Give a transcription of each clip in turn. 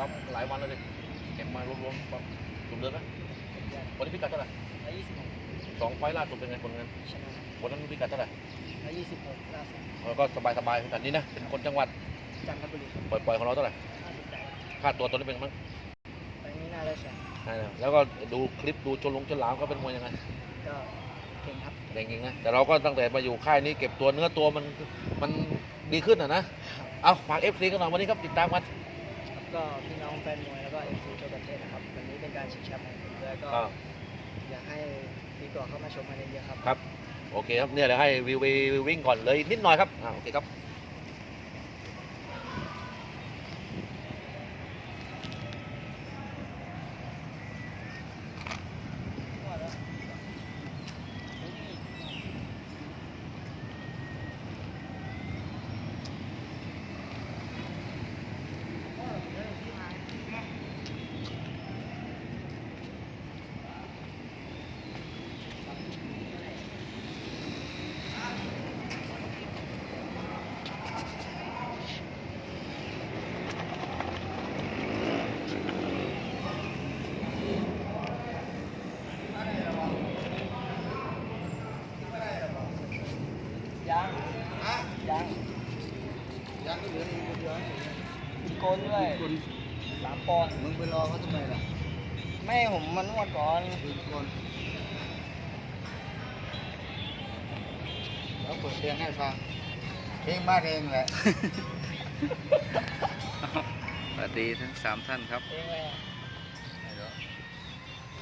ปั๊มหลายวันแล้วเลยเก็บมารวมๆปั๊มถูกเดือนไหมวันนี้พิกัดเท่าไหร่ร้อยยี่สิบหกสองไฟล์ล่าสุดเป็นไงผลงานชนะวันนั้นพิกัดเท่าไหร่ร้อยยี่สิบหกล่าสุดเราก็สบายๆแบบนี้นะเป็นคนจังหวัดจันทบุรีครับปล่อยๆของเราเท่าไหร่ห้าสิบแปดค่าตัวตอนนี้เป็นไงบ้างไฟล์นี้น่าได้แชมป์ใช่นะแล้วก็ดูคลิปดูชนลงชนหลามก็เป็นมวยยังไงก็เก่งครับเก่งๆนะแต่เราก็ตั้งแต่มาอยู่ค่ายนี้เก็บตัวเนื้อตัวมันมันดีขึ้นอะนะเอาฝากเอฟซีกันหน่อยวันนี้ครับติดตามกันครับ ก็พี่น้องแฟนมวยแล้วก็เอฟซีทั่วประเทศนะครับวันนี้เป็นการชิงแชมป์ของผมด้วยก็อ่าอยากให้พี่ตัวเข้ามาชมกันเยอะๆครับ ครับ โอเคครับเนี่ยเดี๋ยวให้วิวไปวิ่งก่อนเลยนิดหน่อยครับอ่าโอเคครับ ยัง ยังยังก็เหลืออีกเยอะมีโกนด้วยสามปอนด์มึงไปรอเขาทำไมล่ะไม่ผมมันนวดก่อนคือคนแล้วเปิดเพลงให้ฟังเพลงบ้านเองแหละสวัสดีทั้งสามท่านครับเองเลยอะ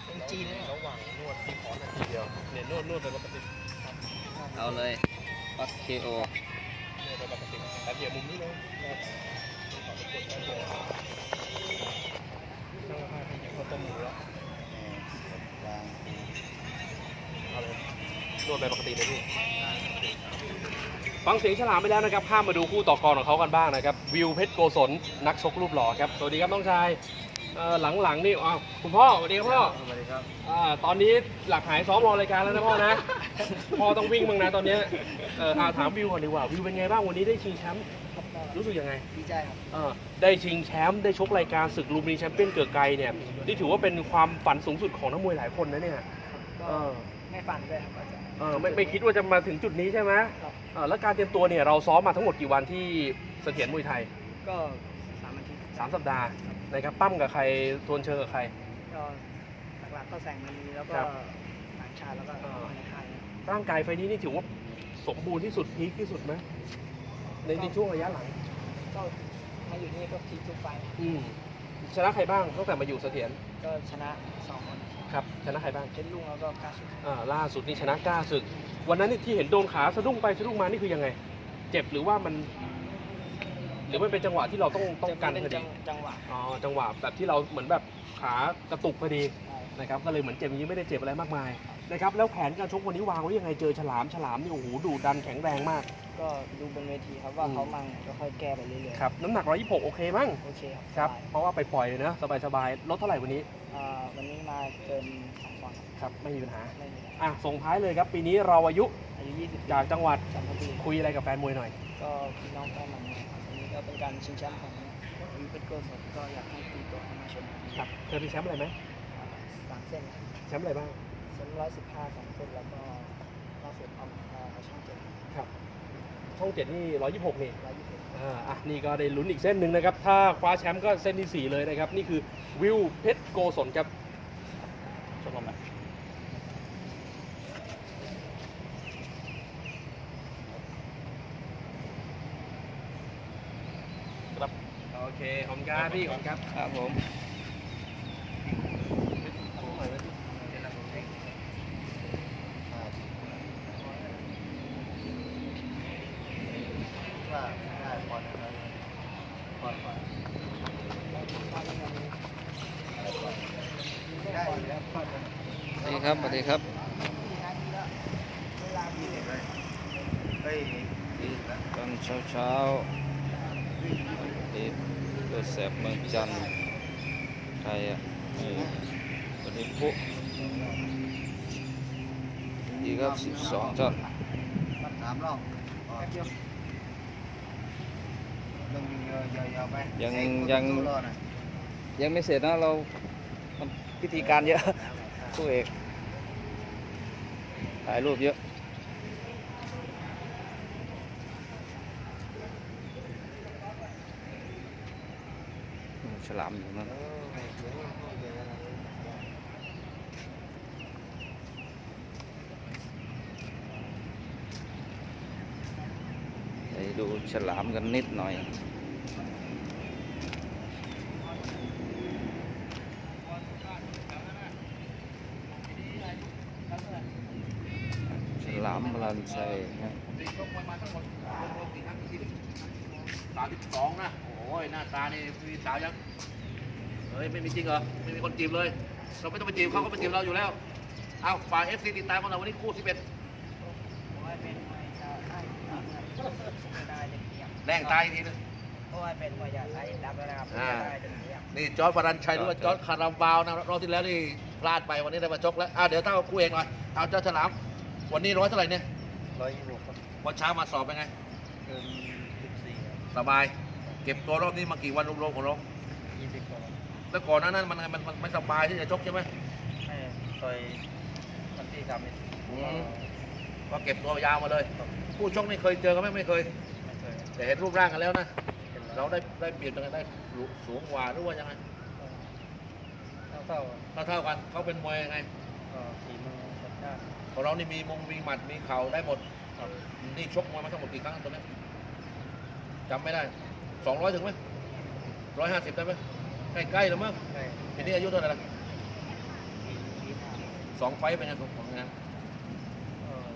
เป็นจีนเลยเหรอระหว่างนวดที่ขอนาทีเดียวเนี่ยนวดนวดไปปกติเอาเลยปักเคโอ นวดไปปกติแต่เดี๋ยวมุมนี้เลยนั่งผ้าที่อยู่ข้าวต้มหมูแล้วเอาเลยนวดไปปกติเลยพี่ฟังเสียงฉลามไปแล้วนะครับ ข้ามมาดูคู่ต่อกรของเขากันบ้างนะครับ วิวเพชรโกศลนักชกรูปหล่อครับ สวัสดีครับน้องชาย เอ่อหลังๆนี่อ้าวคุณพ่อสวัสดีครับพ่อสวัสดีครับอ่าตอนนี้หลักหายซ้อมรอรายการแล้วนะพ่อนะ พ่อต้องวิ่งบ้างนะตอนเนี้ยเอออ่าถามวิวก่อนดีกว่าวิวเป็นไงบ้างวันนี้ได้ชิงแชมป์ครับก็รู้สึกยังไงดีใจครับ เออได้ชิงแชมป์ได้ชกรายการศึกลูมนีแชมเปี้ยนเกิดไกลเนี่ยนี่ถือว่าเป็นความฝันสูงสุดของนักมวยหลายคนนะเนี่ยครับก็เออไม่ฝันด้วยครับอาจารย์เออไม่ไม่คิดว่าจะมาถึงจุดนี้ใช่ไหมครับเออแล้วการเตรียมตัวเนี่ยเราซ้อมมาทั้งหมดกี่วันที่เสถียรมวยไทยก็สามอาทิตย์สามสัปดาห์ นะครับปั้มกับใครทวนเชิงกับใคร ก็หลักๆก็แสงมณีแล้วก็ครับต่างชาติแล้วก็เออ ในค่ายนะร่างกายไฟนี้นี่ถือว่าสมบูรณ์ที่สุดพีคที่สุดไหมในในช่วงระยะหลัง ก็มาอยู่นี่ก็ทีทุกไฟล์อืมชนะใครบ้างตั้งแต่มาอยู่เสถียรก็ชนะสองคนครับ ชนะใครบ้างเพชรลุงแล้วก็กาสุอ่าล่าสุดนี่ชนะกล้าศึก วันนั้นนี่ที่เห็นโดนขาสะดุ้งไปสะดุ้งมานี่คือยังไง เจ็บหรือว่ามัน หรือมันเป็นจังหวะที่เราต้องต้องกันเป็นพอดีจังจังหวะอ๋อจังหวะแบบที่เราเหมือนแบบขากระตุกพอดีนะครับก็เลยเหมือนเจ็บอย่างนี้ไม่ได้เจ็บอะไรมากมายนะครับแล้วแผนการชกวันนี้วางไว้ยังไงเจอฉลามฉลามนี่โอ้โหดุดันแข็งแรงมาก ก็ดูบนเวทีครับว่าอืมเขามั่งก็ค่อยแก้ไปเรื่อยๆครับน้ำหนัก 126 โอเคมั้งโอเคครับครับสายเพราะว่าไปปล่อยเลยนะสบายๆลดเท่าไหร่วันนี้อ่าวันนี้มาเกินสองปอนด์ครับครับไม่มีปัญหาไม่มีอะไรอะส่งท้ายเลยครับปีนี้เราอายุอายุ 20 จากจังหวัดจันทบุรีคุยอะไรกับแฟนมวยหน่อย ก็พี่น้องแฟนมันครับวันนี้ ก็เป็นการชิงแชมป์ของวิเป็นโกสดก็อยากให้ตีตัวเข้ามาชมครับเคยเป็นแชมป์อะไรไหมอ่าสามเส้นแชมป์อะไรบ้างเส้นร้อยสิบห้าสองเส้นแล้วก็ล่าสุดเอาเอาช่องเจ็ดครับช่องเจ็ดนี่126นี่ร้อยยี่สิบอ่าอะนี่ก็ได้ลุ้นอีกเส้นหนึ่งนะครับ ถ้าคว้าแชมป์ก็เส้นที่4เลยนะครับ นี่คือวิวเพชรโกศลครับชมรมไหนครับโอเคขอบคุณครับพี่ขอบคุณครับครับผมว่าได้พอนะครับพอพอได้อยู่แล้วพอจะสวัสดีครับสวัสดีครับเฮ้ยดีแล้วตอนเช้าเช้า ๆที่เกิดแสบเมืองจันทร์ใครอะนี่วันนี้ปุ๊ดีครับสิบสองท่านรับสามรอบอ๋อต้องยิงยาวๆไปยังให้คู่ยังต่อสู้รอหน่อยยังไม่เสร็จนะเรามันพิธีการเยอะคู่เอกถ่ายรูปเยอะ ฉลามอยู่นั่นไปดูฉลามกันนิดหน่อย ฉลามพลันชัยนะ นี่ชกมวยมาทั้งหมดรวมๆกี่ครั้งกี่สิบสามสิบสองนะโอ้ยหน้าตานี่มีสาวยังเฮ้ยไม่มีจริงเหรอไม่มีคนจีบเลย เราไม่ต้องไปจีบเขาก็ไปจีบเราอยู่แล้ว เอาฝากเอฟซีติดตามกันหน่อยวันนี้คู่สิบเอ็ดเพราะว่าเป็นมวยชาวไทยครับไม่ได้จะเกี่ยงแรงตายอีกทีนึงเพราะว่าเป็นมวยชาวไทยดับแล้วนะครับไม่อ่าได้จะเกี่ยงนี่จอร์ดฟารันชัยหรือว่าจอร์ดคาราบาวนะรอบที่แล้วนี่พลาดไปวันนี้ได้มาชกแล้วอะเดี๋ยวเท่าคู่เองหน่อยเอาเจ้าฉลามวันนี้ร้อยเท่าไหร่เนี่ยร้อยยี่สิบครับวันเช้ามาสอบเป็นไงเกินสิบสี่ครับสบาย เก็บตัวรอบนี้มากี่วันรวมๆของเรายี่สิบกว่าครับแล้วก่อนหน้านั้นมันมันมันไม่สบายที่จะชกใช่ไหมให้ต่อยวันที่สามสิบอืมก็เก็บตัวยาวมาเลยผู้ชกนี่เคยเจอกันไหมไม่เคย ไม่เคยแต่เห็นรูปร่างกันแล้วนะเป็นเราได้ได้เปรียบยังไงได้สูงกว่าหรือว่ายังไงเท่าเท่าเท่าเท่าๆกันเขาเป็นมวยยังไง ก็ฝีมือจัดจ้านของเรานี่มีมงมีหมัดมีเข่าได้หมด ครับนี่ชกมวยมาทั้งหมดกี่ครั้งตัวนี้จำไม่ได้ สองร้อยถึงไหมร้อยห้าสิบได้ไหมใกล้ๆแล้วมั้งใช่ปีนี้อายุเท่าไหร่ละปีปีห้าสองไฟต์เป็นไงของงานเออ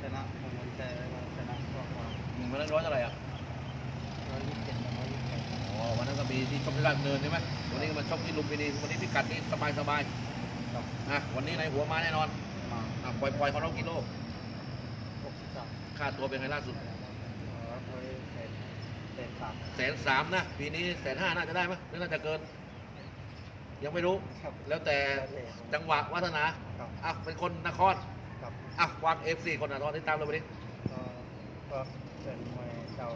ชนะมันมันใจแล้วก็ชนะก็มาอืมวันนั้นร้อยเท่าไหร่อะร้อยยี่สิบเจ็ดร้อยยี่สิบแปดอ๋อวันนั้นก็มีที่ชกที่ราชดำเนินใช่ไหมวันนี้ก็มาชกที่ลุมพินีวันนี้พิกัดนี่สบายสบายครับๆอะวันนี้ในหัวมาแน่นอนมาอะปล่อยปล่อยของเรากิโลหกสิบสามค่าตัวเป็นไงล่าสุด เออมวยเศษ เศษสามแสนสามนะปีนี้แสนห้าน่าจะได้ไหมหรือน่าจะเกิน ยังไม่รู้ ครับแล้วแต่จังหวะวัฒนาครับอะเป็นคนนครครับอะวางเอฟซีคนนครติดตามเราไปดิก็ก็เป็นมวยเก่า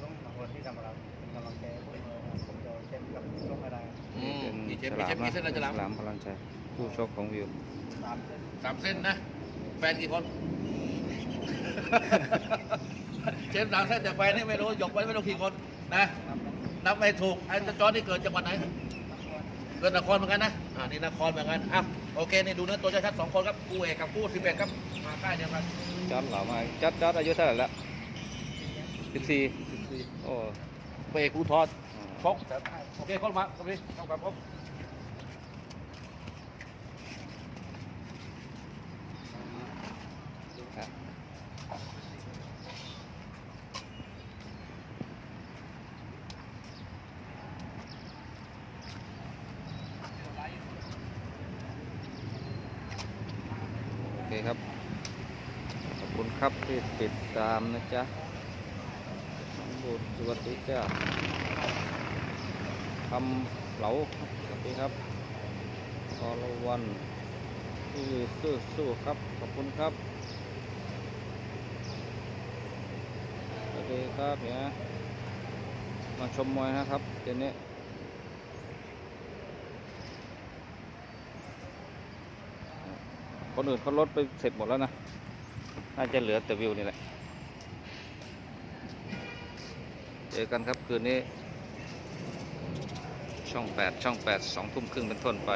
ต้องมาคนที่ทำอะไรเป็นกำลังใจให้พวกเราครับผมจะเข้มกับลูกให้ได้อืมเป็นมีเชฟฉมีลาเชมฟมีเส้นอะไรฉลามฉลามพลันชัยคู่ชกของวิวสามเส้นสามเส้นนะ แฟนกี่คน เชฟสามเส้นแต่แฟนนี่ไม่รู้ยกไว้ไม่รู้กี่คนนะนับไม่ถูกไอ้จอร์ดนี่เกิดจังหวัดไหนเกิดนครเหมือนกันนะอ่านี่นครเหมือนกันอะโอเคนี่ดูเนื้อตัวชัดๆสองคนครับคู่เอกกับคู่สิบเอ็ดครับมาใกล้เดียวกันจัดเหล่ามาจัดจัดอายุเท่าไหร่แล้วสิบสี่โอ้คู่เอกคู่ทอดชกโอเคเข้ามาตรงนี้เข้ากับผมครับ คครับ ขอบคุณครับที่ติดตามนะจ๊ะน้องบูดสวัสดีจ้าทำเหลาสวัสดีครับอรวันที่สู้สู้ครับ ขอบคุณครับ สวัสดีครับเนี่ยมาชมมวยนะครับเดี๋ยวนี้ คนอื่นเขาลดไปเสร็จหมดแล้วนะ น่าจะเหลือแต่วิวนี่แหละ เจอกันครับคืนนี้ ช่อง 8 ช่อง 8 2ทุ่มครึ่งเป็นต้นไป